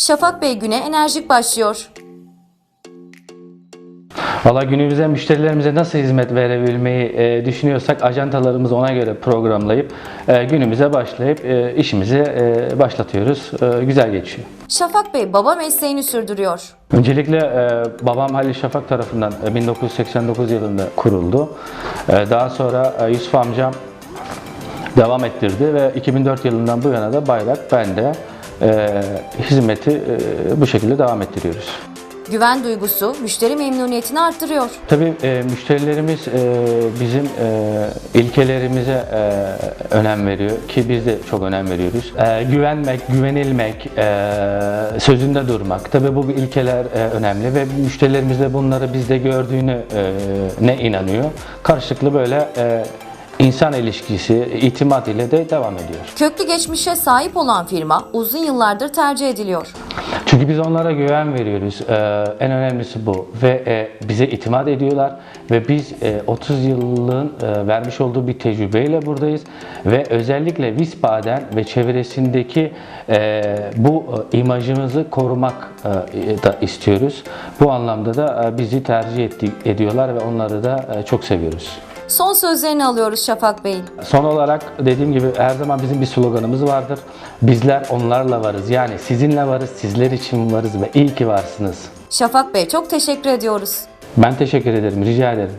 Şafak Bey güne enerjik başlıyor. Valla günümüzde müşterilerimize nasıl hizmet verebilmeyi e, düşünüyorsak ajantalarımızı ona göre programlayıp e, günümüze başlayıp e, işimizi e, başlatıyoruz. E, güzel geçiyor. Şafak Bey baba mesleğini sürdürüyor. Öncelikle e, babam Halil Şafak tarafından e, 1989 yılında kuruldu. E, daha sonra e, Yusuf amcam devam ettirdi ve 2004 yılından bu yana da bayrak bende e, hizmeti e, bu şekilde devam ettiriyoruz. Güven duygusu müşteri memnuniyetini arttırıyor. Tabii e, müşterilerimiz e, bizim e, ilkelerimize e, önem veriyor ki biz de çok önem veriyoruz. E, güvenmek, güvenilmek, e, sözünde durmak. Tabii bu ilkeler e, önemli ve müşterilerimiz de bunları bizde gördüğünü e, ne inanıyor. Karşılıklı böyle e, insan ilişkisi, itimat ile de devam ediyor. Köklü geçmişe sahip olan firma uzun yıllardır tercih ediliyor. Çünkü biz onlara güven veriyoruz. Ee, en önemlisi bu. Ve e, bize itimat ediyorlar. Ve biz e, 30 yılın e, vermiş olduğu bir tecrübeyle buradayız. Ve özellikle Wiesbaden ve çevresindeki e, bu e, imajımızı korumak e, da istiyoruz. Bu anlamda da e, bizi tercih etti, ediyorlar ve onları da e, çok seviyoruz. Son sözlerini alıyoruz Şafak Bey'in. Son olarak dediğim gibi her zaman bizim bir sloganımız vardır. Bizler onlarla varız. Yani sizinle varız, sizler için varız ve iyi ki varsınız. Şafak Bey çok teşekkür ediyoruz. Ben teşekkür ederim, rica ederim.